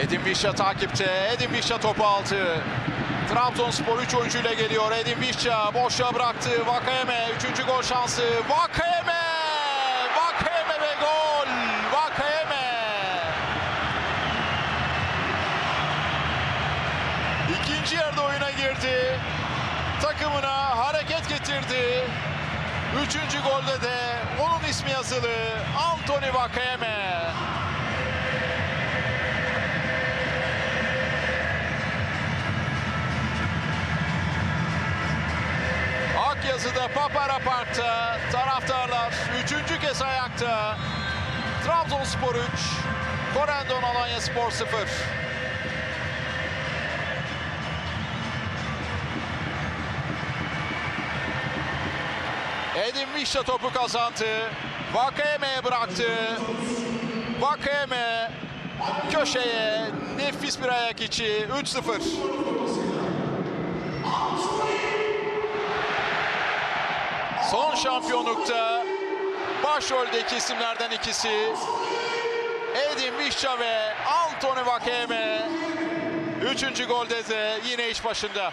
Edin Vişça takipte. Edin Vişça topu aldı. Trabzonspor 3 oyuncuyla geliyor. Edin Vişça boşluğa bıraktı. Vakayeme 3. gol şansı. Vakayeme! Vakayeme ve gol! Vakayeme! İkinci yarıda oyuna girdi. Takımına hareket getirdi. Üçüncü golde de onun ismi yazılı. Anthony Vakayeme. Akyazı'da Papara Park'ta taraftarlar üçüncü kez ayakta. Trabzonspor 3, Korendon Alanya Spor 0. Edin Vişça topu kazandı. Vakayeme'ye bıraktı. Vakayeme köşeye nefis bir ayak içi 3-0. Son şampiyonlukta başroldeki isimlerden ikisi Edin Vişça ve Anthony Vakeme. Üçüncü golde de yine iş başında.